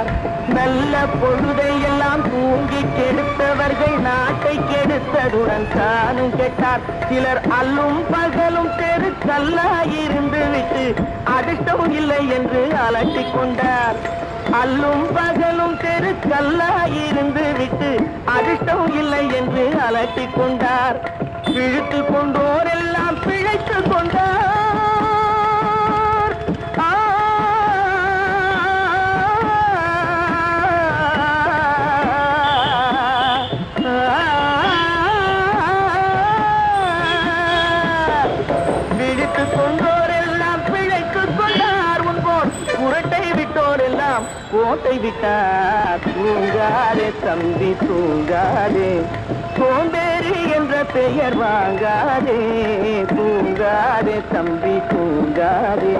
கொண்டார் நல்ல பொழுதை எல்லாம் தூங்கி கெடுத்தவர்கள் நாட்டை கெடுத்ததுடன் தானும் கெட்டார். சிலர் அல்லும் பகலும் தெருக்கல்லாயிருந்து விட்டு அதிர்ஷ்டம் இல்லை என்று அலட்டிக் கொண்டார். அல்லும் பகலும் தெருக்கல்லாயிருந்து விட்டு அதிர்ஷ்டம் இல்லை என்று அலட்டிக் கொண்டார். இழுத்து கொண்டோ எல்லாம் கோட்டை விட்டார் தூங்காதே தம்பி தூங்காதே சோம்பேறி என்ற பெயர் வாங்காதே. தூங்காதே தம்பி தூங்காதே